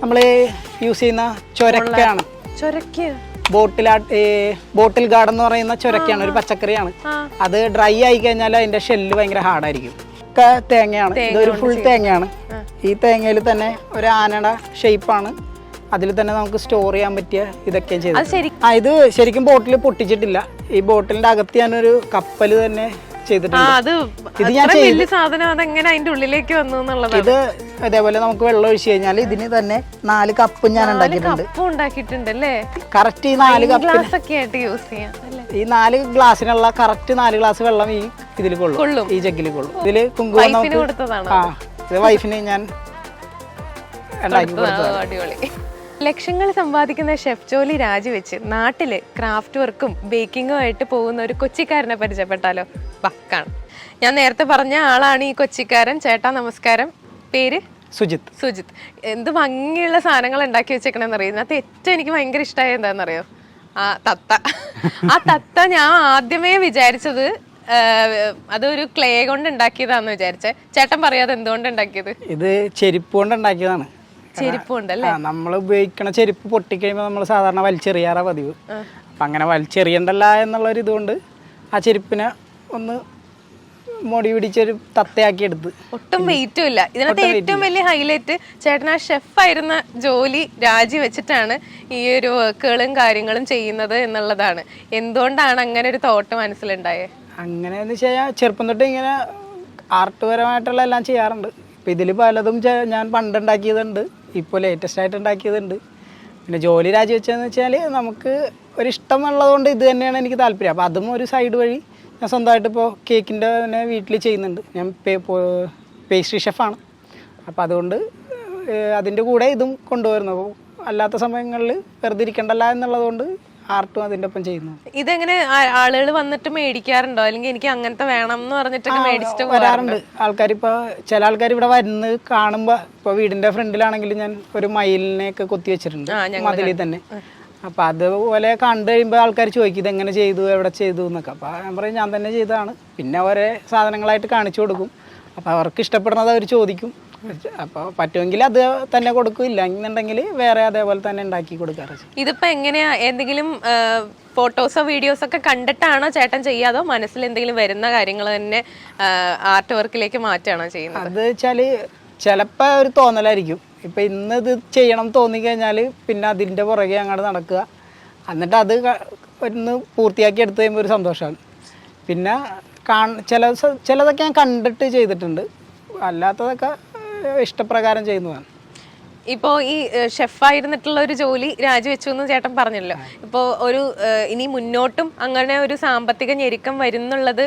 നമ്മൾ യൂസ് ചെയ്യുന്ന ചൊരക്കയാണ്. ചൊരക്ക്. ബോട്ടിൽ ബോട്ടിൽ ഗാർഡ് എന്ന് പറയുന്ന ചൊരക്കയാണ് ഒരു പച്ചക്കറിയാണ്. അത് ഡ്രൈ ആയി കഴിഞ്ഞാൽ അതിന്റെ ഷെല്ല് ഭയങ്കര ഹാർഡായിരിക്കും ഒക്കെ തേങ്ങയാണ് ഇതൊരു ഫുൾ തേങ്ങയാണ്. ഈ തേങ്ങയിൽ തന്നെ ഒരു ആനയുടെ ഷേപ്പാണ് അതിൽ തന്നെ നമുക്ക് സ്റ്റോർ ചെയ്യാൻ പറ്റിയ ഇതൊക്കെയാണ് ചെയ്തത് ആ ഇത് ശരിക്കും ബോട്ടിൽ പൊട്ടിച്ചിട്ടില്ല. ഈ ബോട്ടിലിന്റെ അകത്ത് ഞാനൊരു കപ്പൽ തന്നെ ചെയ്തിട്ടുണ്ട്. ഇത് ഞാൻ വലിയ സാധനം അതെങ്ങനെ അതിന്റെ ഉള്ളിലേക്ക് വന്നു എന്നുള്ളതാണ്. ഇത് അതേപോലെ നമുക്ക് വെള്ളം ഒഴിച്ചു കഴിഞ്ഞാൽ ഇതിന് തന്നെ നാല് കപ്പ് ഞാൻ ഉണ്ടാക്കിയിട്ടുണ്ട്. ഉണ്ടാക്കിയിട്ടുണ്ട് അല്ലേ കറക്റ്റ് ഈ നാല് ഗ്ലാസ് ഒക്കെ ആയിട്ട് യൂസ് ചെയ്യാം ഈ നാല് ഗ്ലാസ്സിനുള്ള കറക്റ്റ് നാല് ഗ്ലാസ് വെള്ളം ഈ ഇതിൽ കൊള്ളും. ഈ ജഗ്ഗിൽ കൊള്ളും. ഇതിൽ കുങ്കുമം ആ ഇത് വൈഫിന് ഞാൻ ഉണ്ടാക്കി അടിപൊളി. ലക്ഷങ്ങൾ സമ്പാദിക്കുന്ന ഷെഫ് ജോലി രാജിവെച്ച് നാട്ടിൽ ക്രാഫ്റ്റ് വർക്കും ബേക്കിങ്ങും ആയിട്ട് പോകുന്ന ഒരു കൊച്ചിക്കാരനെ പരിചയപ്പെട്ടാലോ? ബക്കാണ് ഞാൻ നേരത്തെ പറഞ്ഞ ആളാണ് ഈ കൊച്ചിക്കാരൻ. ചേട്ടാ നമസ്കാരം. പേര്? സുജിത്ത് സുജിത്ത് എന്ത് ഭംഗിയുള്ള സാധനങ്ങൾ ഉണ്ടാക്കി വെച്ചേക്കണെന്ന് അറിയാം അതിനകത്ത് ഏറ്റവും എനിക്ക് ഭയങ്കര ഇഷ്ടമായ എന്താണെന്നറിയോ? ആ തത്ത. ആ തത്ത ഞാൻ ആദ്യമേ വിചാരിച്ചത് അതൊരു ക്ലേ കൊണ്ട് ഉണ്ടാക്കിയതാന്ന് വിചാരിച്ചേ. ചേട്ടൻ പറയാതെ എന്തുകൊണ്ട് ഉണ്ടാക്കിയത്? ഇത് ചെരുപ്പ് കൊണ്ട് ഉണ്ടാക്കിയതാണ്. നമ്മൾ ഉപയോഗിക്കണ ചെരുപ്പ് പൊട്ടിക്കഴിയുമ്പോൾ നമ്മൾ സാധാരണ വലിച്ചെറിയാറാ പതിവ്. അപ്പം അങ്ങനെ വലിച്ചെറിയണ്ടല്ല എന്നുള്ള ഒരു ഇതുകൊണ്ട് ആ ചെരുപ്പിനെ ഒന്ന് മുടി പിടിച്ചൊരു തത്തയാക്കി എടുത്ത്. ഒട്ടും വെയിറ്റും ഇല്ല. ഇതിനകത്ത് ഏറ്റവും വലിയ ഹൈലൈറ്റ് ചേട്ടൻ ആ ഷെഫായിരുന്ന ജോലി രാജിവെച്ചിട്ടാണ് ഈ ഒരു വർക്കുകളും കാര്യങ്ങളും ചെയ്യുന്നത് എന്നുള്ളതാണ്. എന്തുകൊണ്ടാണ് അങ്ങനെ ഒരു തോട്ട് മനസ്സിലുണ്ടായത് അങ്ങനെ എന്ന് വെച്ചാൽ ചെറുപ്പം തൊട്ട് ഇങ്ങനെ ആർട്ട് പരമായിട്ടുള്ള എല്ലാം ചെയ്യാറുണ്ട്. ഇപ്പം ഇതിൽ പലതും ഞാൻ പണ്ട് ഉണ്ടാക്കിയതുണ്ട്. ഇപ്പോൾ ലേറ്റസ്റ്റ് ആയിട്ട് ഉണ്ടാക്കിയതുണ്ട്. പിന്നെ ജോലി രാജിവെച്ചതെന്ന് വെച്ചാൽ നമുക്ക് ഒരു ഇഷ്ടമുള്ളതുകൊണ്ട് ഇത് തന്നെയാണ് എനിക്ക് താല്പര്യം. അപ്പോൾ അതും ഒരു സൈഡ് വഴി ഞാൻ സ്വന്തമായിട്ട് ഇപ്പോൾ കേക്കിന്റെ തന്നെ വീട്ടിൽ ചെയ്യുന്നുണ്ട്. ഞാൻ പേസ്ട്രി ഷെഫാണ് അപ്പോൾ അതുകൊണ്ട് അതിന്റെ കൂടെ ഇതും കൊണ്ടുവരുന്നു. അപ്പോൾ അല്ലാത്ത സമയങ്ങളിൽ വെറുതെ ഇരിക്കണ്ടല്ല എന്നുള്ളതുകൊണ്ട് ആർട്ടും അതിന്റെ ഒപ്പം ചെയ്യുന്നു. ഇതെങ്ങനെ ആളുകൾ വന്നിട്ട് മേടിക്കാറുണ്ടോ? അല്ലെങ്കിൽ എനിക്ക് അങ്ങനത്തെ വേണം എന്ന് പറഞ്ഞിട്ടൊക്കെ മേടിച്ചിട്ട് വരാറുണ്ട്. ആൾക്കാർ ഇപ്പോൾ ചില ആൾക്കാർ ഇവിടെ വരുന്നത് കാണുമ്പോൾ ഇപ്പോൾ വീടിന്റെ ഫ്രണ്ടിലാണെങ്കിൽ ഞാൻ ഒരു മയിലിനെയൊക്കെ കൊത്തി വെച്ചിട്ടുണ്ട്. മതിലിൽ തന്നെ. അപ്പോൾ അതുപോലെ കണ്ടു കഴിയുമ്പോൾ ആൾക്കാർ ചോദിക്കും ഇതെങ്ങനെ ചെയ്തു? എവിടെ ചെയ്തു? എന്നൊക്കെ. അപ്പോൾ ഞാൻ പറയും ഞാൻ തന്നെ ചെയ്തതാണ്. പിന്നെ ഓരോ സാധനങ്ങളായിട്ട് കാണിച്ചു കൊടുക്കും. അപ്പോൾ അവർക്ക് ഇഷ്ടപ്പെടുന്നത് അവർ ചോദിക്കും. അപ്പോൾ പറ്റുമെങ്കിൽ അത് തന്നെ കൊടുക്കും. ഇല്ല എന്നുണ്ടെങ്കിൽ വേറെ അതേപോലെ തന്നെ ഉണ്ടാക്കി കൊടുക്കാറ്. ഇതിപ്പോൾ ഇതിപ്പോ എങ്ങനെയാ? എന്തെങ്കിലും ഫോട്ടോസോ വീഡിയോസോ ഒക്കെ കണ്ടിട്ടാണോ ചേട്ടൻ ചെയ്യാതോ മനസ്സിൽ എന്തെങ്കിലും വരുന്ന കാര്യങ്ങൾ തന്നെ ആർട്ട് വർക്കിലേക്ക് മാറ്റുകയാണോ ചെയ്യുന്നത്? അത് വെച്ചാൽ ചിലപ്പോൾ ഒരു തോന്നലായിരിക്കും. ഇപ്പം ഇന്ന് ഇത് ചെയ്യണം തോന്നിക്കഴിഞ്ഞാൽ പിന്നെ അതിന്റെ പുറകെ അങ്ങോട്ട് നടക്കുക. എന്നിട്ട് അത് ഒന്ന് പൂർത്തിയാക്കി എടുത്തു കഴിയുമ്പോൾ ഒരു സന്തോഷമാണ് പിന്നെ കാൺ ചില ചിലതൊക്കെ ഞാൻ കണ്ടിട്ട് ചെയ്തിട്ടുണ്ട്. അല്ലാത്തതൊക്കെ ഇഷ്ടപ്രകാരം ചെയ്യുന്നതാണ്. ഇപ്പോൾ ഈ ഷെഫായിരുന്നിട്ടുള്ള ഒരു ജോലി രാജിവെച്ചു എന്ന് ചേട്ടൻ പറഞ്ഞല്ലോ. ഇപ്പോൾ ഒരു ഇനി മുന്നോട്ടും അങ്ങനെ ഒരു സാമ്പത്തിക ഞെരുക്കം വരുന്നുള്ളത്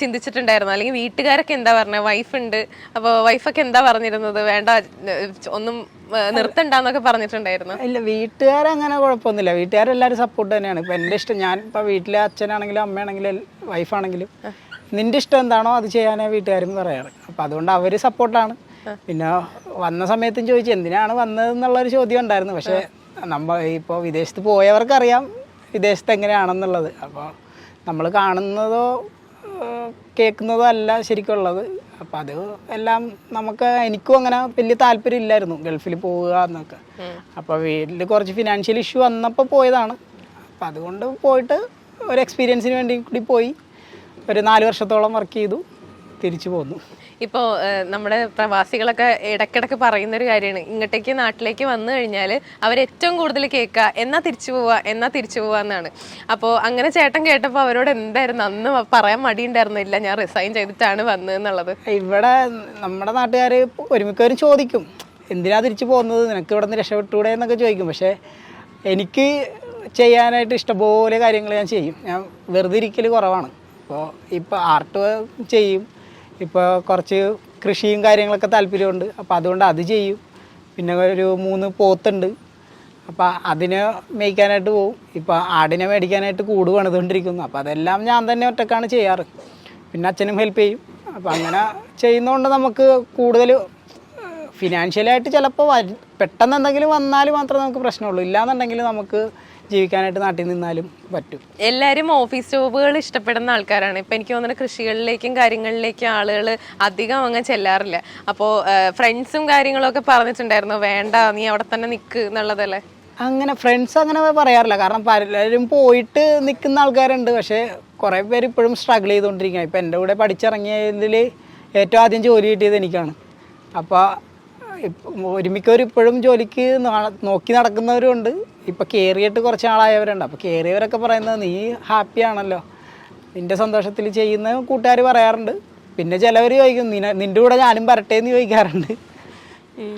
ചിന്തിച്ചിട്ടുണ്ടായിരുന്നു. അല്ലെങ്കിൽ വീട്ടുകാരൊക്കെ എന്താ പറഞ്ഞത് ഉണ്ട്. അപ്പോൾ വൈഫൊക്കെ എന്താ പറഞ്ഞിരുന്നത്? വേണ്ട ഒന്നും നിർത്തണ്ടെന്നൊക്കെ പറഞ്ഞിട്ടുണ്ടായിരുന്നു. ഇല്ല വീട്ടുകാരങ്ങനെ കുഴപ്പമൊന്നുമില്ല. വീട്ടുകാരെല്ലാവരും സപ്പോർട്ട് തന്നെയാണ്. ഇപ്പം എന്റെ ഇഷ്ടം ഞാൻ ഇപ്പൊ വീട്ടിലെ അച്ഛനാണെങ്കിലും അമ്മയാണെങ്കിലും വൈഫാണെങ്കിലും നിന്റെ ഇഷ്ടം എന്താണോ അത് ചെയ്യാനേ വീട്ടുകാരും പറയാറ്. അപ്പം അതുകൊണ്ട് അവർ സപ്പോർട്ടാണ് പിന്നെ വന്ന സമയത്തും ചോദിച്ചു എന്തിനാണ് വന്നതെന്നുള്ളൊരു ചോദ്യം ഉണ്ടായിരുന്നു. പക്ഷേ നമ്മൾ ഇപ്പോൾ വിദേശത്ത് പോയവർക്കറിയാം വിദേശത്ത് എങ്ങനെയാണെന്നുള്ളത്. അപ്പോൾ നമ്മൾ കാണുന്നതോ കേൾക്കുന്നതോ അല്ല ശരിക്കുള്ളത്. അപ്പം അത് എല്ലാം നമുക്ക് എനിക്കും അങ്ങനെ വലിയ താല്പര്യം ഇല്ലായിരുന്നു ഗൾഫിൽ പോവുക എന്നൊക്കെ. അപ്പോൾ വീട്ടിൽ കുറച്ച് ഫിനാൻഷ്യൽ ഇഷ്യൂ വന്നപ്പോൾ പോയതാണ്. അപ്പം അതുകൊണ്ട് പോയിട്ട് ഒരു എക്സ്പീരിയൻസിന് വേണ്ടി കൂടി പോയി. ഒരു നാല് വർഷത്തോളം വർക്ക് ചെയ്തു തിരിച്ചു പോന്നു. ഇപ്പോൾ നമ്മുടെ പ്രവാസികളൊക്കെ ഇടയ്ക്കിടയ്ക്ക് പറയുന്നൊരു കാര്യമാണ്. ഇങ്ങോട്ടേക്ക് നാട്ടിലേക്ക് വന്നു കഴിഞ്ഞാൽ അവരേറ്റവും കൂടുതൽ കേൾക്കുക എന്നാ തിരിച്ചു പോവുക എന്നാ തിരിച്ചു പോവുക എന്നാണ്. അപ്പോൾ അങ്ങനെ ചേട്ടൻ കേട്ടപ്പോൾ അവരോട് എന്തായിരുന്നു? അന്ന് പറയാൻ മടിയുണ്ടായിരുന്നില്ല ഞാൻ റിസൈൻ ചെയ്തിട്ടാണ് വന്നത് എന്നുള്ളത്. ഇവിടെ നമ്മുടെ നാട്ടുകാർ ഒരുമിക്കവരും ചോദിക്കും. എന്തിനാ തിരിച്ചു പോകുന്നത്? നിനക്ക് ഇവിടെ നിന്ന് രക്ഷപ്പെട്ടൂടെ എന്നൊക്കെ ചോദിക്കും. പക്ഷേ എനിക്ക് ചെയ്യാനായിട്ട് ഇഷ്ടംപോലെ കാര്യങ്ങൾ ഞാൻ ചെയ്യും. ഞാൻ വെറുതെ ഇരിക്കൽ കുറവാണ്. അപ്പോൾ ഇപ്പോൾ ആർട്ട് ചെയ്യും. ഇപ്പോൾ കുറച്ച് കൃഷിയും കാര്യങ്ങളൊക്കെ താല്പര്യമുണ്ട്. അപ്പോൾ അതുകൊണ്ട് അത് ചെയ്യും. പിന്നെ ഒരു മൂന്ന് പോത്തുണ്ട്. അപ്പോൾ അതിനെ മേയ്ക്കാനായിട്ട് പോകും ഇപ്പോൾ ആടിനെ മേടിക്കാനായിട്ട് കൂട് പണിതുകൊണ്ടിരിക്കുന്നു. അപ്പോൾ അതെല്ലാം ഞാൻ തന്നെ ഒറ്റക്കാണ് ചെയ്യാറ്. പിന്നെ അച്ഛനും ഹെൽപ്പ് ചെയ്യും. അപ്പോൾ അങ്ങനെ ചെയ്യുന്നതുകൊണ്ട് നമുക്ക് കൂടുതൽ ഫിനാൻഷ്യലായിട്ട് ചിലപ്പോൾ പെട്ടെന്ന് എന്തെങ്കിലും വന്നാൽ മാത്രമേ നമുക്ക് പ്രശ്നമുള്ളൂ. ഇല്ലാന്നുണ്ടെങ്കിൽ നമുക്ക് ജീവിക്കാനായിട്ട് നാട്ടിൽ നിന്നാലും പറ്റും. എല്ലാവരും ഓഫീസ് ജോബുകൾ ഇഷ്ടപ്പെടുന്ന ആൾക്കാരാണ്. ഇപ്പൊ എനിക്ക് തോന്നുന്നത് കൃഷികളിലേക്കും കാര്യങ്ങളിലേക്കും ആളുകൾ അധികം അങ്ങ് ചെല്ലാറില്ല. അപ്പോൾ ഫ്രണ്ട്സും കാര്യങ്ങളൊക്കെ പറഞ്ഞിട്ടുണ്ടായിരുന്നു വേണ്ട നീ അവിടെ തന്നെ നിൽക്ക് എന്നുള്ളതല്ലേ? അങ്ങനെ ഫ്രണ്ട്സ് അങ്ങനെ പറയാറില്ല. കാരണം പലരും പോയിട്ട് നിൽക്കുന്ന ആൾക്കാരുണ്ട്. പക്ഷേ കുറേ പേര് ഇപ്പോഴും സ്ട്രഗിൾ ചെയ്തുകൊണ്ടിരിക്കുക ഇപ്പം എന്റെ കൂടെ പഠിച്ചിറങ്ങിയതിൽ ഏറ്റവും ആദ്യം ജോലി കിട്ടിയത് എനിക്കാണ്. അപ്പോൾ ഒരുമിക്കവർ ഇപ്പോഴും ജോലിക്ക് നോക്കി നടക്കുന്നവരും ഉണ്ട് ഇപ്പം കയറിയിട്ട് കുറച്ച് നാളായവരുണ്ട് അപ്പോൾ കയറിയവരൊക്കെ പറയുന്നത് നീ ഹാപ്പി ആണല്ലോ. നിന്റെ സന്തോഷത്തിൽ ചെയ്യുന്ന കൂട്ടുകാർ പറയാറുണ്ട്. പിന്നെ ചിലവർ ചോദിക്കും നിന നിന്റെ കൂടെ ഞാനും വരട്ടെ എന്ന് ചോദിക്കാറുണ്ട്.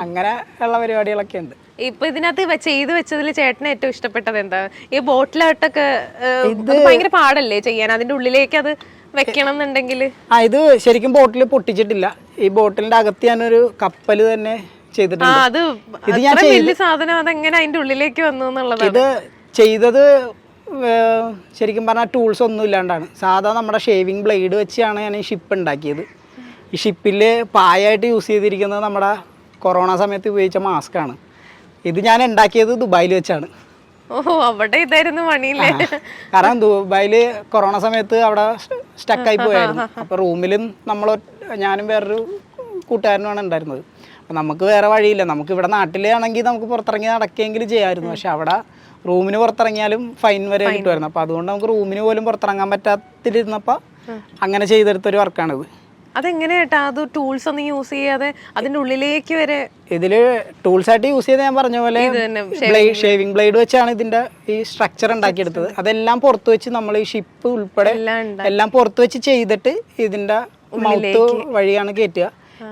അങ്ങനെ ഉള്ള പരിപാടികളൊക്കെ ഉണ്ട്. ഇപ്പൊ ഇതിനകത്ത് ചെയ്തു വെച്ചതിൽ ചേട്ടന് ഏറ്റവും ഇഷ്ടപ്പെട്ടത് എന്താ? ഈ ബോട്ടിലായിട്ടൊക്കെ അത് ഭയങ്കര പാടല്ലേ ചെയ്യാൻ? അതിന്റെ ഉള്ളിലേക്ക് അത് വെക്കണം എന്നുണ്ടെങ്കിൽ ആ ഇത് ശരിക്കും ബോട്ടിൽ പൊട്ടിച്ചിട്ടില്ല. ഈ ബോട്ടിലിന്റെ അകത്ത് ഞാനൊരു കപ്പൽ തന്നെ ചെയ്തിട്ടുണ്ട്. ഇത് ഞാൻ വലിയ സാധനം അതെങ്ങനെ അതിന്റെ ഉള്ളിലേക്ക് വന്നു എന്നുള്ളത് ഇത് ചെയ്തത് ശരിക്കും പറഞ്ഞാൽ ടൂൾസ് ഒന്നും ഇല്ലാണ്ടാണ്. സാധാ നമ്മുടെ ഷേവിങ് ബ്ലേഡ് വെച്ചാണ് ഞാൻ ഈ ഷിപ്പ് ഉണ്ടാക്കിയത്. ഈ ഷിപ്പിൽ പായായിട്ട് യൂസ് ചെയ്തിരിക്കുന്നത് നമ്മുടെ കൊറോണ സമയത്ത് ഉപയോഗിച്ച മാസ്ക് ആണ്. ഇത് ഞാൻ ഉണ്ടാക്കിയത് ദുബായിൽ വെച്ചാണ്. അവിടെ ഇതായിരുന്നു പണിയില്ലേ? കാരണം ദുബായിൽ കൊറോണ സമയത്ത് അവിടെ സ്റ്റക്കായി പോയായിരുന്നു. അപ്പോൾ റൂമിലും നമ്മൾ ഞാനും വേറൊരു കൂട്ടുകാരനുമാണ് ഉണ്ടായിരുന്നത്. അപ്പോൾ നമുക്ക് വേറെ വഴിയില്ല. നമുക്ക് ഇവിടെ നാട്ടിലാണെങ്കിൽ നമുക്ക് പുറത്തിറങ്ങി നടക്കുകയെങ്കിലും ചെയ്യാമായിരുന്നു പക്ഷെ അവിടെ റൂമിന് പുറത്തിറങ്ങിയാലും ഫൈൻ വരെ കിട്ടുമായിരുന്നു. അപ്പോൾ അതുകൊണ്ട് നമുക്ക് റൂമിന് പോലും പുറത്തിറങ്ങാൻ പറ്റാത്തിരുന്നപ്പോൾ അങ്ങനെ ചെയ്തെടുത്തൊരു വർക്കാണിത്. അതെങ്ങനെയാട്ടാ? അത് ടൂൾസ് ഒന്നും യൂസ് ചെയ്യാതെ അതിന്റെ ഉള്ളിലേക്ക് വരെ ഇതിൽ ടൂൾസ് ആയിട്ട് യൂസ് ചെയ്ത് ഞാൻ പറഞ്ഞ പോലെ ഷേവിംഗ് ബ്ലേഡ് വെച്ചാണ് ഇതിന്റെ ഈ സ്ട്രക്ചർ ഉണ്ടാക്കിയെടുത്തത്. അതെല്ലാം പുറത്ത് വെച്ച് നമ്മൾ ഈ ഷിപ്പ് ഉൾപ്പെടെ എല്ലാം പുറത്ത് വെച്ച് ചെയ്തിട്ട് ഇതിന്റെ മൗത്ത് വഴിയാണ് കയറ്റുക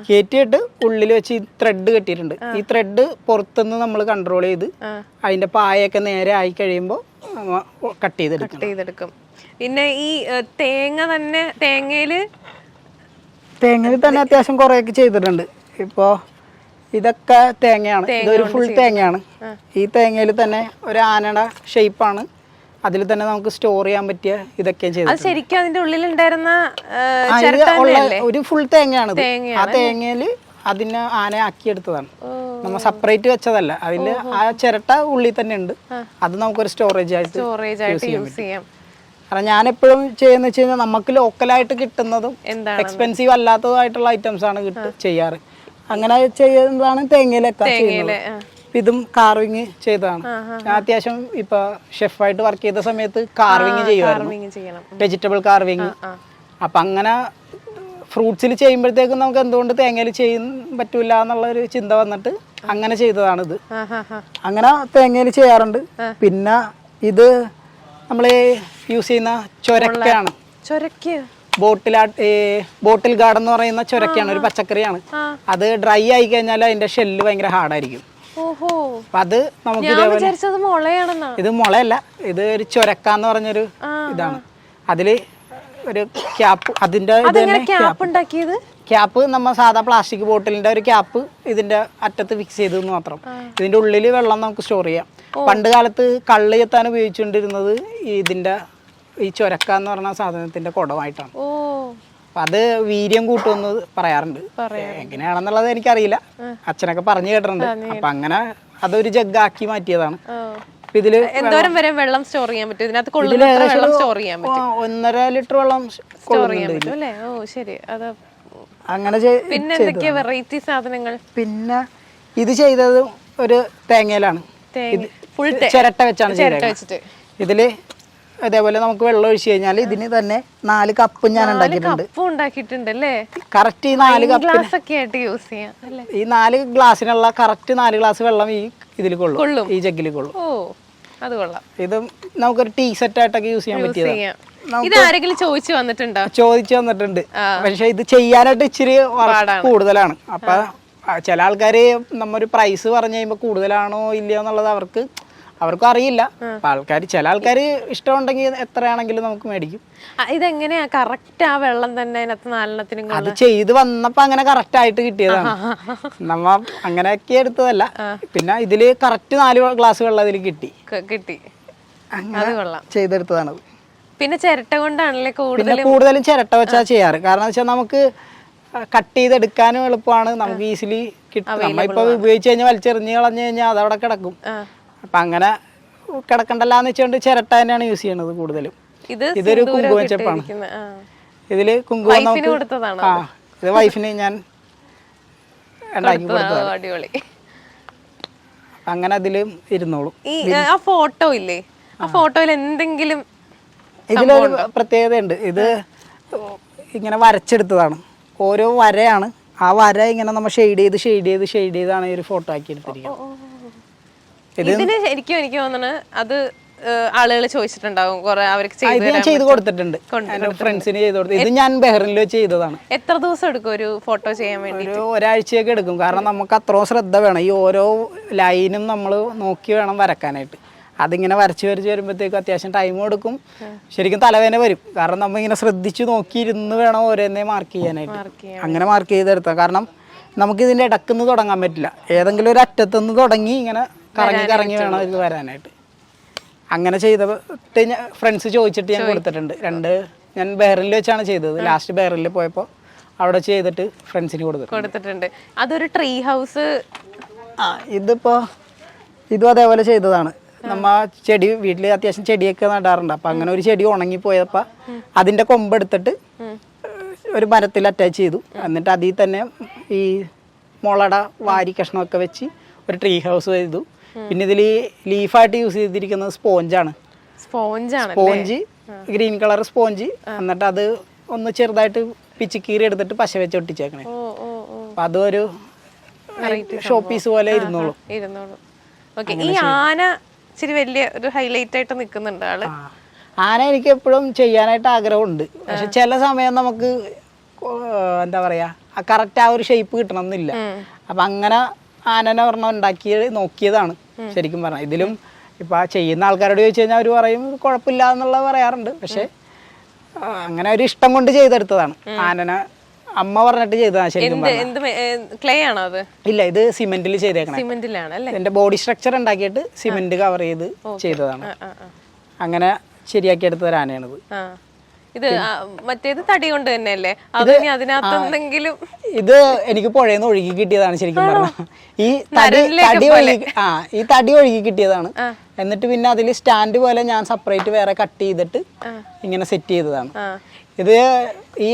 കയറ്റിയിട്ട് ഉള്ളിൽ വെച്ച് ഈ ത്രെഡ് കെട്ടിയിട്ടുണ്ട്. ഈ ത്രെഡ് പുറത്തുനിന്ന് നമ്മൾ കൺട്രോൾ ചെയ്ത്. അതിന്റെ പായൊക്കെ നേരെ ആയി കഴിയുമ്പോൾ കട്ട് ചെയ്തെടുക്കും. പിന്നെ ഈ തേങ്ങ തന്നെ തേങ്ങയിൽ തേങ്ങയിൽ തന്നെ അത്യാവശ്യം കുറെയൊക്കെ ചെയ്തിട്ടുണ്ട്. ഇപ്പോ ഇതൊക്കെ തേങ്ങയാണ്. ഇതൊരു ഫുൾ തേങ്ങയാണ്. ഈ തേങ്ങയിൽ തന്നെ ഒരു ആനയുടെ ഷേപ്പാണ് അതിൽ തന്നെ നമുക്ക് സ്റ്റോർ ചെയ്യാൻ പറ്റിയ ഇതൊക്കെ ചെയ്തത് അത് ശരിക്കും അതിന്റെ ഉള്ളിലുണ്ടായിരുന്ന? ഒരു ഫുൾ തേങ്ങയാണ് ആ തേങ്ങയിൽ അതിനെ ആന ആക്കിയെടുത്തതാണ്. നമ്മൾ സെപ്പറേറ്റ് വെച്ചതല്ല. അതിൽ ആ ചിരട്ട ഉള്ളിൽ തന്നെ ഉണ്ട്. അത് നമുക്കൊരു സ്റ്റോറേജ് ആയിട്ട് സ്റ്റോറേജ് ആയിട്ട് യൂസ് ചെയ്യാം. കാരണം ഞാൻ എപ്പോഴും ചെയ്യുന്ന വെച്ച് കഴിഞ്ഞാൽ നമുക്ക് ലോക്കലായിട്ട് കിട്ടുന്നതും എക്സ്പെൻസീവ് അല്ലാത്തതായിട്ടുള്ള ഐറ്റംസ് ആണ് ചെയ്യാറ്. അങ്ങനെ ചെയ്യുന്നതാണ് തേങ്ങയിലൊക്കെ ചെയ്യുന്നത്. ഇതും കാർവിങ് ചെയ്തതാണ്. ഞാൻ അത്യാവശ്യം ഇപ്പൊ ഷെഫായിട്ട് വർക്ക് ചെയ്ത സമയത്ത് കാർവിങ് ചെയ്യുമായിരുന്നു. വെജിറ്റബിൾ കാർവിങ് അപ്പൊ അങ്ങനെ ഫ്രൂട്ട്സിൽ ചെയ്യുമ്പോഴത്തേക്കും നമുക്ക് എന്തുകൊണ്ട് തേങ്ങയിൽ ചെയ്യാൻ പറ്റൂല എന്നുള്ള ഒരു ചിന്ത വന്നിട്ട് അങ്ങനെ ചെയ്തതാണിത്. അങ്ങനെ തേങ്ങയിൽ ചെയ്യാറുണ്ട്. പിന്നെ ഇത് നമ്മൾ യൂസ് ചെയ്യുന്ന ചൊരക്കയാണ്. ചൊരക്ക്? ബോട്ടിൽ ബോട്ടിൽ ഗാർഡ് എന്ന് പറയുന്ന ചൊരക്കയാണ് ഒരു പച്ചക്കറിയാണ്. അത് ഡ്രൈ ആയി കഴിഞ്ഞാൽ അതിന്റെ ഷെല്ല് ഭയങ്കര ഹാർഡായിരിക്കും ഓഹോ. അത് നമുക്ക് ഞാൻ ഇതേപോലെ വിചാരിച്ചത് മുളയാണെന്നാ. ഇത് മുളയല്ല ഇത് ഒരു ചൊരക്കാന്ന് പറഞ്ഞൊരു ഇതാണ്. അതിൽ ഒരു ക്യാപ്പ് അതിന്റെ ക്യാപ്പ് ഉണ്ടാക്കിയത്? ക്യാപ്പ് നമ്മൾ സാധാ പ്ലാസ്റ്റിക് ബോട്ടിലിന്റെ ഒരു ക്യാപ്പ് ഇതിന്റെ അറ്റത്ത് ഫിക്സ് ചെയ്തു മാത്രം. ഇതിന്റെ ഉള്ളിൽ വെള്ളം നമുക്ക് സ്റ്റോർ ചെയ്യാം. പണ്ട് കാലത്ത് കള്ള് ചെത്താൻ ഉപയോഗിച്ചുകൊണ്ടിരുന്നത് ഇതിന്റെ ഈ ചൊരക്ക എന്ന് പറഞ്ഞ സാധനത്തിന്റെ കുടമായിട്ടാണ് ഓ. അപ്പൊ അത് വീര്യം കൂട്ടുമെന്ന് പറയാറുണ്ട്. എങ്ങനെയാണെന്നുള്ളത് എനിക്കറിയില്ല. അച്ഛനൊക്കെ പറഞ്ഞു കേട്ടിട്ടുണ്ട്. അപ്പൊ അങ്ങനെ അതൊരു ജഗ്ഗാക്കി മാറ്റിയതാണ്. ഇതിൽ എന്തോരം വരെ വെള്ളം സ്റ്റോർ ചെയ്യാൻ പറ്റും? ഇതിനകത്ത് വെള്ളം സ്റ്റോർ ചെയ്യാൻ പറ്റും? ഒന്നര ലിറ്റർ വെള്ളം സ്റ്റോർ ചെയ്യാൻ പറ്റും അല്ലേ? ഓ ശരി. അത് അങ്ങനെ പിന്നെ എന്തൊക്കെയാ വെറൈറ്റി സാധനങ്ങൾ? പിന്നെ ഇത് ചെയ്തത് ഒരു തേങ്ങയിലാണ്. തേങ്ങ. ഫുൾ ചിരട്ട വെച്ചാണ് ഇതിൽ അതേപോലെ നമുക്ക് വെള്ളം ഒഴിച്ചു കഴിഞ്ഞാൽ ഇതിന് തന്നെ നാല് കപ്പ് ഞാൻ ഉണ്ടാക്കിയിട്ടുണ്ട്. കറക്റ്റ് ഈ നാല് കപ്പ് ആയിട്ട് യൂസ് ചെയ്യാം ഈ നാല് ഗ്ലാസ്സിനുള്ള കറക്റ്റ് നാല് ഗ്ലാസ് വെള്ളം ഈ ഇതിൽ കൊള്ളും. ഈ ജഗ്ഗിൽ കൊള്ളും. ഓ അത് കൊള്ളാം. ഇത് നമുക്കൊരു ടീ സെറ്റ് ആയിട്ടൊക്കെ യൂസ് ചെയ്യാൻ പറ്റിയതാണ് ആരെങ്കിലും ചോദിച്ചു വന്നിട്ടുണ്ടോ? ചോദിച്ചു വന്നിട്ടുണ്ട്. പക്ഷെ ഇത് ചെയ്യാനായിട്ട് ഇച്ചിരി കൂടുതലാണ്. അപ്പൊ ചില ആൾക്കാര് നമ്മൊരു പ്രൈസ് പറഞ്ഞു കഴിയുമ്പോൾ കൂടുതലാണോ ഇല്ലയോ എന്നുള്ളത് അവർക്ക് അവർക്കും അറിയില്ല. അപ്പൊ ആൾക്കാർ ചില ആൾക്കാർ ഇഷ്ടമുണ്ടെങ്കിൽ എത്രയാണെങ്കിലും നമുക്ക് മേടിക്കും. ഇതെങ്ങനെയാ? കറക്റ്റ് ആ വെള്ളം തന്നെ അതിനകത്ത് നാലെണ്ണത്തിനും അത് ചെയ്ത് വന്നപ്പോ അങ്ങനെ കറക്റ്റ് ആയിട്ട് കിട്ടിയതാണ്. നമ്മ അങ്ങനെയൊക്കെ എടുത്തതല്ല. പിന്നെ ഇതിൽ കറക്റ്റ് നാല് ഗ്ലാസ് വെള്ളം അതിൽ കിട്ടി കിട്ടി. അങ്ങനെ ചെയ്തെടുത്തതാണത് പിന്നെ ചിരട്ട കൊണ്ടാണല്ലേ കൂടുതൽ കൂടുതലും ചിരട്ട വെച്ചാ ചെയ്യാറ്. കാരണം വെച്ചാൽ നമുക്ക് കട്ട് ചെയ്തെടുക്കാനും എളുപ്പമാണ്. നമുക്ക് ഈസിലി കിട്ടും. നമ്മ ഇപ്പൊ ഉപയോഗിച്ച് കഴിഞ്ഞാൽ വലിച്ചെറിഞ്ഞ് കളഞ്ഞു കഴിഞ്ഞാൽ അതവിടെ കിടക്കും. അപ്പൊ അങ്ങനെ കിടക്കണ്ടല്ലാന്ന് വെച്ചുകൊണ്ട് ചിരട്ട തന്നെയാണ് യൂസ് ചെയ്യണത് കൂടുതലും. ഇത് ഇതൊരു സിന്ദൂരം കുങ്കുമ ഒക്കെ ചെപ്പാണ്. ഇതിൽ കുങ്കുമം നമുക്ക് ആ ഇത് വൈഫിന് ഞാൻ ഉണ്ടാക്കി അങ്ങനെ അതിൽ ഇരുന്നോളും. ആ ഫോട്ടോ ഇല്ലേ? ആ ഫോട്ടോയിൽ എന്തെങ്കിലും ഇതിലൊരു പ്രത്യേകതയുണ്ട്. ഇത് ഇങ്ങനെ വരച്ചെടുത്തതാണ്. ഓരോ വരയാണ്. ആ വര ഇങ്ങനെ നമ്മൾ ഷെയ്ഡ് ചെയ്ത് ഷെയ്ഡ് ചെയ്ത് ഷെയ്ഡ് ചെയ്താണ് ഈ ഒരു ഫോട്ടോ ആക്കി എടുത്തിരിക്കുന്നത്. ഇതിന് ശരിക്കും എനിക്ക് തോന്നുന്നത് അത് ആളുകൾ ചോദിച്ചിട്ടുണ്ടാവും. കുറെ അവർക്ക് ചെയ്തു ഇത് ഞാൻ ചെയ്ത് കൊടുത്തിട്ടുണ്ട്. എന്റെ ഫ്രണ്ട്സിന് ചെയ്ത് കൊടുത്തു. ഇത് ഞാൻ ബെഹ്റിനിൽ വെച്ച് ചെയ്തതാണ്. എത്ര ദിവസം എടുക്കും ഒരു ഫോട്ടോ ചെയ്യാൻ വേണ്ടി ഒരു ഒരാഴ്ചയൊക്കെ എടുക്കും. കാരണം നമുക്ക് അത്രയും ശ്രദ്ധ വേണം. ഈ ഓരോ ലൈനും നമ്മൾ നോക്കി വേണം വരക്കാനായിട്ട്. അതിങ്ങനെ വരച്ച് വരച്ച് വരുമ്പോഴത്തേക്കും അത്യാവശ്യം ടൈം എടുക്കും ശരിക്കും തലവേന വരും. കാരണം നമ്മൾ ഇങ്ങനെ ശ്രദ്ധിച്ച് നോക്കിയിരുന്ന് വേണം ഓരോന്നേ മാർക്ക് ചെയ്യാനായിട്ട്. അങ്ങനെ മാർക്ക് ചെയ്തെടുത്താൽ കാരണം നമുക്ക് ഇതിന്റെ ഇടക്കുന്ന് തുടങ്ങാൻ പറ്റില്ല. ഏതെങ്കിലും ഒരു അറ്റത്തുനിന്ന് തുടങ്ങി ഇങ്ങനെ കറങ്ങി കറങ്ങി വേണം ഇത് വരാനായിട്ട്. അങ്ങനെ ചെയ്തിട്ട് ഞാൻ ഫ്രണ്ട്സ് ചോദിച്ചിട്ട് ഞാൻ കൊടുത്തിട്ടുണ്ട്. രണ്ട് ഞാൻ ബെഹറിൽ വെച്ചാണ് ചെയ്തത്. ലാസ്റ്റ് ബെഹറിൽ പോയപ്പോൾ അവിടെ ചെയ്തിട്ട് ഫ്രണ്ട്സിന് കൊടുത്തിട്ടുണ്ട്. കൊടുത്തിട്ടുണ്ട്. അതൊരു ട്രീ ഹൗസ് ആ ഇതിപ്പോ ഇതും അതേപോലെ ചെയ്തതാണ്. നമ്മ ചെടി വീട്ടിൽ അത്യാവശ്യം ചെടിയൊക്കെ നടാറുണ്ട്. അപ്പൊ അങ്ങനെ ഒരു ചെടി ഉണങ്ങി പോയപ്പോ അതിന്റെ കൊമ്പ് എടുത്തിട്ട് ഒരു മരത്തിൽ അറ്റാച്ച് ചെയ്തു. എന്നിട്ട് അതിൽ തന്നെ ഈ മുളട വാരി കഷ്ണമൊക്കെ വെച്ച് ഒരു ട്രീ ഹൗസ് ചെയ്തു. പിന്നെ ഇതിൽ ലീഫായിട്ട് യൂസ് ചെയ്തിരിക്കുന്നത് സ്പോഞ്ചാണ്. സ്പോഞ്ചാണ് സ്പോഞ്ച് ഗ്രീൻ കളർ സ്പോഞ്ച്. എന്നിട്ട് അത് ഒന്ന് ചെറുതായിട്ട് പിച്ചിക്കീറി എടുത്തിട്ട് പശ വെച്ച് ഒട്ടിച്ചേക്കണേ. അപ്പൊ അതൊരു ഷോ പീസ് പോലെ ഇരുന്നോളൂ. ഈ ആന ഇച്ചിരി വലിയ ഒരു ഹൈലൈറ്റ് ആയിട്ട് നിൽക്കുന്നുണ്ട് ആൾ. ആന എനിക്ക് എപ്പോഴും ചെയ്യാനായിട്ട് ആഗ്രഹമുണ്ട്. പക്ഷെ ചില സമയം നമുക്ക് എന്താ പറയാ കറക്റ്റ് ആ ഒരു ഷേപ്പ് കിട്ടണം എന്നില്ല അപ്പൊ അങ്ങനെ ആനനെ ഒരെണ്ണം ഉണ്ടാക്കി നോക്കിയതാണ്. ശരിക്കും പറഞ്ഞാൽ ഇതിലും ഇപ്പൊ ആ ചെയ്യുന്ന ആൾക്കാരോട് ചോദിച്ചു കഴിഞ്ഞാൽ അവർ പറയും "ഇത് കുഴപ്പമില്ല എന്നുള്ളത് പറയാറുണ്ട്. പക്ഷെ അങ്ങനെ ഒരു ഇഷ്ടം കൊണ്ട് ചെയ്തെടുത്തതാണ്. ആനനെ അമ്മ പറഞ്ഞിട്ട് ചെയ്തതാണ് ശരിക്കും ക്ലേ ആണോ അത്? ഇല്ല ഇത് സിമെന്റിൽ ചെയ്തേക്കണം. സിമെന്റിലാണ് എന്റെ ബോഡി സ്ട്രക്ചർ ഉണ്ടാക്കിയിട്ട് സിമെന്റ് കവർ ചെയ്ത് ചെയ്തതാണ്. അങ്ങനെ ശരിയാക്കി എടുത്ത ഒരു ആനയാണിത് ഇത് മറ്റേത് തടി കൊണ്ട് തന്നെയല്ലേ? അത് ഇനി അതിനകത്ത് എന്തെങ്കിലും ഇത് എനിക്ക് പുഴയിൽ നിന്ന് ഒഴുകി കിട്ടിയതാണ് ശരിക്കും പറഞ്ഞാൽ ഈ തടി തടി ഒഴുകി ആ ഈ തടി ഒഴുകി കിട്ടിയതാണ്. എന്നിട്ട് പിന്നെ അതിൽ സ്റ്റാൻഡ് പോലെ ഞാൻ സെപ്പറേറ്റ് വേറെ കട്ട് ചെയ്തിട്ട് ഇങ്ങനെ സെറ്റ് ചെയ്തതാണ്. ഇത് ഈ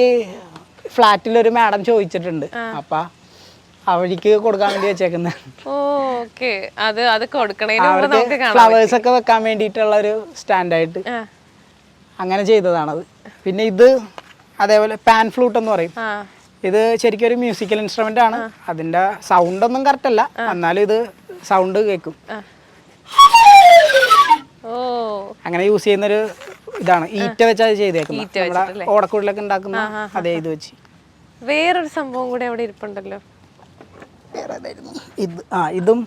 ഫ്ലാറ്റിൽ ഒരു മാഡം ചോദിച്ചിട്ടുണ്ട്. അപ്പൊ അവഴിക്ക് കൊടുക്കാൻ വേണ്ടി വെച്ചേക്കുന്ന. ഓക്കെ. അത് അത് കൊടുക്കണേന് നമുക്ക് അവർക്ക് ഫ്ലവേഴ്സ് ഒക്കെ വെക്കാൻ വേണ്ടിയിട്ടുള്ള ഒരു സ്റ്റാൻഡായിട്ട് അങ്ങനെ ചെയ്തതാണത്. പിന്നെ ഇത് അതേപോലെ പാൻ ഫ്ലൂട്ട് എന്ന് പറയും. ഇത് ശരിക്കും ഒരു മ്യൂസിക്കൽ ഇൻസ്ട്രുമെന്റ് ആണ്. അതിന്റെ സൗണ്ട് ഒന്നും കറക്റ്റ് അല്ല. എന്നാലും ഇത് സൗണ്ട് കേൾക്കും അങ്ങനെ യൂസ് ചെയ്യുന്ന ഒരു ഇതാണ് ഈറ്റ വെച്ചാൽ ചെയ്തേക്കുന്നത് നമ്മുടെ ഓടക്കുള്ളിലൊക്കെ ഉണ്ടാക്കുന്ന അതേ ഇത് വെച്ച്. വേറൊരു സംഭവം കൂടെ അവിടെ ഇരിപ്പുണ്ടല്ലോ? ഇത് ആ ഇതും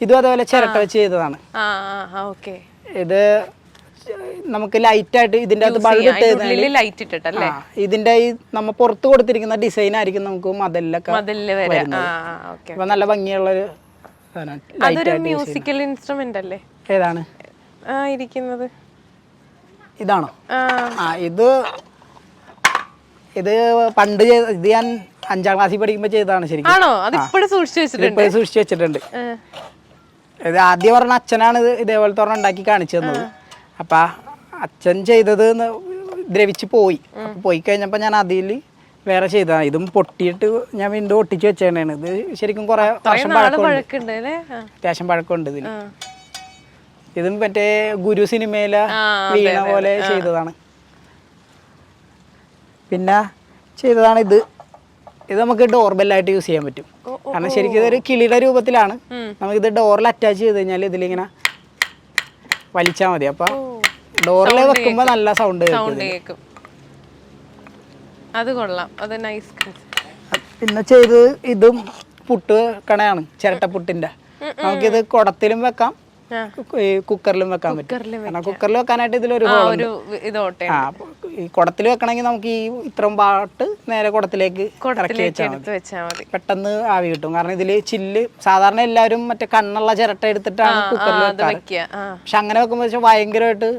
ഇതും അതേപോലെ ചിരട്ട വെച്ച് ചെയ്തതാണ്. ഇത് നമുക്ക് ലൈറ്റ് ആയിട്ട് ഇതിന്റെ അകത്ത് ബൾബ് ഇട്ട് ലൈറ്റ് ഇട്ടിട്ടല്ലേ? ഇതിന്റെ ഈ നമ്മ പുറത്ത് കൊടുത്തിരിക്കുന്ന ഡിസൈൻ ആയിരിക്കും നമുക്ക് മതിലൊക്കെ അപ്പൊ നല്ല ഭംഗിയുള്ളൊരു സാധനം. അതൊരു മ്യൂസിക്കൽ ഇൻസ്ട്രുമെന്റ് അല്ലേ? ഏതാണ്? ഇരിക്കുന്നത്. ഇതാണോ? ആ. ഇത് ഇത് പണ്ട് ഇത് ഞാൻ അഞ്ചാം ക്ലാസ്സിൽ പഠിക്കുമ്പോൾ ചെയ്തതാണ് ശരിക്കും. ആണോ? അത് ഇപ്പോഴും സൂക്ഷിച്ചു വെച്ചിട്ടുണ്ട്? ഇപ്പൊ സൂക്ഷിച്ചു വെച്ചിട്ടുണ്ട്. ഇത് ആദ്യം പറഞ്ഞ അച്ഛനാണ് ഇത് ഇതേപോലത്തെ ഒരെണ്ണം ഉണ്ടാക്കി കാണിച്ചു തന്നത്. അപ്പൊ അച്ഛൻ ചെയ്തത് ദ്രവിച്ച് പോയി. അപ്പൊ പോയി കഴിഞ്ഞപ്പോൾ ഞാൻ അതിൽ വേറെ ചെയ്താ. ഇതും പൊട്ടിയിട്ട് ഞാൻ വീണ്ടും ഒട്ടിച്ച് വെച്ചേണ്ടാണ് ഇത് ശരിക്കും കുറെ വർഷം പഴക്കമുണ്ട്. അത്യാവശ്യം പഴക്കമുണ്ട് ഇതിന്. ഇതും മറ്റേ ഗുരു സിനിമയിലെ വീണ പോലെ ചെയ്തതാണ്. പിന്നെ ചെയ്തതാണ് ഇത്. ഇത് നമുക്ക് ഡോർബെല്ലായിട്ട് യൂസ് ചെയ്യാൻ പറ്റും. കാരണം ശരിക്കും ഇതൊരു കിളിയുടെ രൂപത്തിലാണ്. നമുക്കിത് ഡോറിൽ അറ്റാച്ച് ചെയ്ത് കഴിഞ്ഞാൽ ഇതിലിങ്ങനെ വലിച്ചാൽ മതി. അപ്പൊ ഡോറിൽ വെക്കുമ്പോൾ നല്ല സൗണ്ട് സൗണ്ട് കേൾക്കും അത് കൊള്ളാം. അത് നൈസ് പിന്നെ ചെയ്ത് ഇതും പുട്ട് കണയാണ് ചിരട്ടപ്പുട്ടിന്റെ നമുക്കിത് കുടത്തിലും വെക്കാം. കുക്കറിലും വെക്കാൻ പറ്റും. കാരണം കുക്കറിൽ വെക്കാനായിട്ട് ഇതിലൊരു ഒരു ഈ കുടത്തിൽ വെക്കണമെങ്കിൽ നമുക്ക് ഈ ഇത്രയും പാട്ട് നേരെ കുടത്തിലേക്ക് ഇറക്കി കുടത്തിലേക്ക് വെച്ചാൽ മതി. പെട്ടെന്ന് ആവി കിട്ടും. കാരണം ഇതിൽ ചില്ല് സാധാരണ എല്ലാവരും മറ്റേ കണ്ണുള്ള ചിരട്ട എടുത്തിട്ടാണ് കുക്കറിൽ വെക്കുക. പക്ഷെ അങ്ങനെ വെക്കുമ്പോൾ ഭയങ്കരമായിട്ട്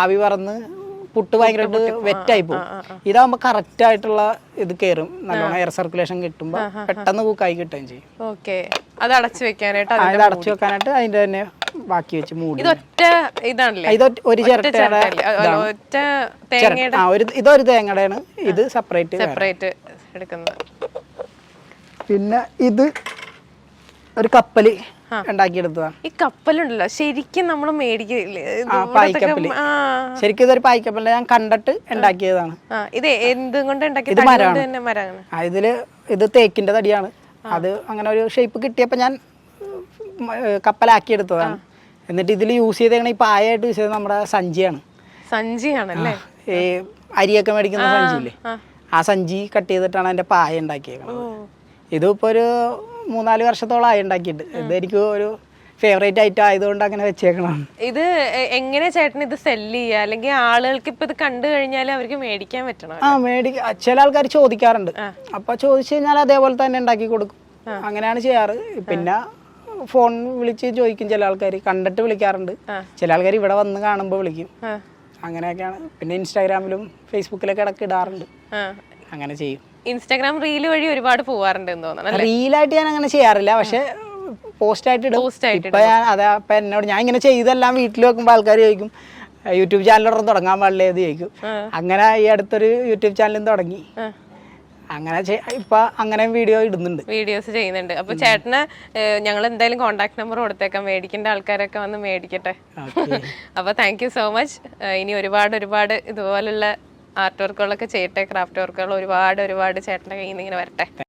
ആവി പറന്ന് പുട്ട് ഭയങ്കരമായിട്ട് വെറ്റായി പോകും. ഇതാകുമ്പോൾ കറക്റ്റ് ആയിട്ടുള്ള ഇത് കയറും നല്ലോണം എയർ സർക്കുലേഷൻ കിട്ടുമ്പോൾ പെട്ടെന്ന് കൂക്കായി കിട്ടുകയും ചെയ്യും. ഓക്കെ അത് അടച്ചു വെക്കാനായിട്ട് ആ, അത് ഇത് അടച്ചു വെക്കാനായിട്ട് അതിന്റെ തന്നെ ബാക്കി വെച്ച് മൂടി. ഇതാണല്ലേ? ഇത് ചിരട്ടയുടെ ഒരു ഇതൊരു തേങ്ങയുടെയാണ്. ഇത് സെപ്പറേറ്റ് സെപ്പറേറ്റ് എടുക്കുന്നത്. പിന്നെ ഇത് ഒരു കപ്പൽ. ഉണ്ടാക്കിയെടുത്തതാണ് ഈ കപ്പലുണ്ടല്ലോ ശരിക്കും നമ്മൾ മേടിക്കില്ലേ പായ്ക്കപ്പൽ. ശരിക്കും ഇതൊരു പായ്ക്കപ്പല്ല ഞാൻ കണ്ടിട്ട് ഉണ്ടാക്കിയതാണ്. ഇത് എന്തും കൊണ്ട് ഇത് മരമാണ്. ഇതിൽ ഇത് തേക്കിന്റെ തടിയാണ്. അത് അങ്ങനെ ഒരു ഷേപ്പ് കിട്ടിയപ്പോ ഞാൻ കപ്പലാക്കി എടുത്തതാണ് എന്നിട്ട് ഇതിൽ യൂസ് ചെയ്തേക്കണ ഈ പായായിട്ട് യൂസ് ചെയ്തത് നമ്മുടെ സഞ്ചിയാണ്. സഞ്ചിയാണല്ലേ? ഈ അരിയൊക്കെ മേടിക്കുന്ന സഞ്ചിയില്ലേ? ആ. സഞ്ചി കട്ട് ചെയ്തിട്ടാണ് അതിന്റെ പായ ഉണ്ടാക്കിയേക്കണത്. ഇതിപ്പോ ഒരു മൂന്നാൽ വർഷത്തോളം ആയി ഉണ്ടാക്കിയിട്ട്. ഇത് എനിക്ക് ഒരു ഫേവറേറ്റ് ഐറ്റം ആയതുകൊണ്ട് അങ്ങനെ വെച്ചേക്കണം ഇത് എങ്ങനെ ചേട്ടൻ ഇത് സെല്ല് ചെയ്യുക അല്ലെങ്കിൽ ആളുകൾക്ക് ഇപ്പൊ ഇത് കണ്ടു കഴിഞ്ഞാൽ അവർക്ക് മേടിക്കാൻ പറ്റണം? ആ മേടി ചില ആൾക്കാർ ചോദിക്കാറുണ്ട്. അപ്പൊ ചോദിച്ചു കഴിഞ്ഞാൽ അതേപോലെ തന്നെ ഉണ്ടാക്കി കൊടുക്കും. അങ്ങനെയാണ് ചെയ്യാറ്. പിന്നെ ഫോൺ വിളിച്ച് ചോദിക്കും ചില ആൾക്കാർ കണ്ടിട്ട് വിളിക്കാറുണ്ട്. ചില ആൾക്കാർ ഇവിടെ വന്ന് കാണുമ്പോൾ വിളിക്കും. അങ്ങനെയൊക്കെയാണ്. പിന്നെ ഇൻസ്റ്റാഗ്രാമിലും ഫേസ്ബുക്കിലൊക്കെ ഇടയ്ക്ക് ഇടാറുണ്ട്. അങ്ങനെ ചെയ്യും. ഇൻസ്റ്റാഗ്രാം റീൽ വഴി ഒരുപാട് പോവാറുണ്ട് എന്ന് റീലായിട്ട് ഞാൻ അങ്ങനെ ചെയ്യാറില്ല. പക്ഷെ പോസ്റ്റ് ആയിട്ട് ഇടും ഇപ്പൊ ഞാൻ അതെ എന്നോട് ഞാൻ ഇങ്ങനെ ചെയ്തെല്ലാം വീട്ടിൽ വെക്കുമ്പോൾ ആൾക്കാർ ചോദിക്കും യൂട്യൂബ് ചാനൽ ഒരെണ്ണം തുടങ്ങാൻ പാടില്ലേ? എന്ന് ചോദിക്കും. അങ്ങനെ ഈ അടുത്തൊരു യൂട്യൂബ് ചാനലും തുടങ്ങി. അങ്ങനെ ഇപ്പൊ അങ്ങനെ വീഡിയോ ഇടുന്നുണ്ട്. വീഡിയോസ് ചെയ്യുന്നുണ്ട്. അപ്പൊ ചേട്ടന് ഞങ്ങൾ എന്തായാലും കോണ്ടാക്ട് നമ്പർ കൊടുത്തേക്കാം. മേടിക്കേണ്ട ആൾക്കാരൊക്കെ വന്ന് മേടിക്കട്ടെ. അപ്പൊ താങ്ക് യു സോ മച്ച് ഇനി ഒരുപാട് ഒരുപാട് ഇതുപോലുള്ള ആർട്ട് വർക്കുകളൊക്കെ ചെയ്യട്ടെ ക്രാഫ്റ്റ് വർക്കുകൾ ഒരുപാട് ഒരുപാട് ചേട്ടന്റെ കയ്യിൽ നിന്ന് ഇങ്ങനെ വരട്ടെ.